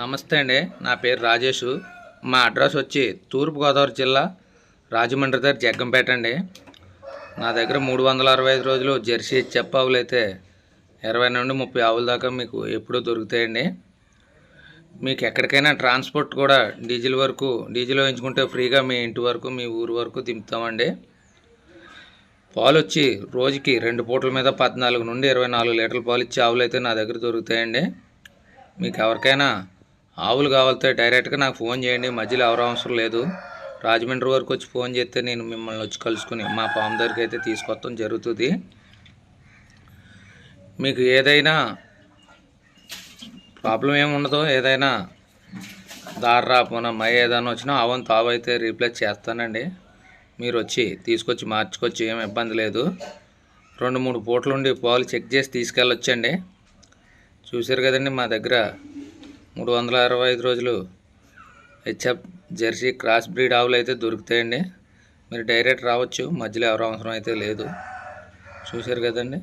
నమస్తే అండి. నా పేరు రాజేష్. మా అడ్రస్ వచ్చి తూర్పుగోదావరి జిల్లా రాజమండ్రి దగ్గర జగ్గంపేట అండి. నా దగ్గర మూడు వందల అరవై ఐదు రోజులు జెర్సీ చెప్ప ఆవులు అయితే ఇరవై నుండి ముప్పై ఆవుల దాకా మీకు ఎప్పుడూ దొరుకుతాయండి. మీకు ఎక్కడికైనా ట్రాన్స్పోర్ట్ కూడా డీజిల్ వరకు డీజిల్ వేయించుకుంటే ఫ్రీగా మీ ఇంటి వరకు మీ ఊరు వరకు దింపుతామండి. పాలు వచ్చి రోజుకి రెండు పూటల మీద పద్నాలుగు నుండి ఇరవై నాలుగు లీటర్ల పాలు ఇచ్చే ఆవులు అయితే నా దగ్గర దొరుకుతాయండి. మీకు ఎవరికైనా ఆవులు కావాలితే డైరెక్ట్గా నాకు ఫోన్ చేయండి. మధ్యలో ఎవరు అవసరం లేదు. రాజమండ్రి వరకు వచ్చి ఫోన్ చేస్తే నేను మిమ్మల్ని వచ్చి కలుసుకుని మా ఫామ్ దగ్గరికి అయితే తీసుకొస్తాం. జరుగుతుంది. మీకు ఏదైనా ప్రాబ్లం ఏముండదు ఉండదు. ఏదైనా దారి రాపోనా మై ఏదైనా వచ్చినా అవన్ తావైతే రీప్లేస్ చేస్తానండి. మీరు వచ్చి తీసుకొచ్చి మార్చుకొచ్చి ఏం ఇబ్బంది లేదు. రెండు మూడు పూట్లుండి ఉండి పాలు చెక్ చేసి తీసుకెళ్ళొచ్చండి. చూశారు కదండి మా దగ్గర మూడు వందల అరవై ఐదు రోజులు హెచ్ఎఫ్ జెర్సీ క్రాస్ బ్రీడ్ ఆవులు అయితే దొరుకుతాయండి. మీరు డైరెక్ట్ రావచ్చు. మధ్యలో ఎవరు అవసరం అయితే లేదు. చూశారు కదండి?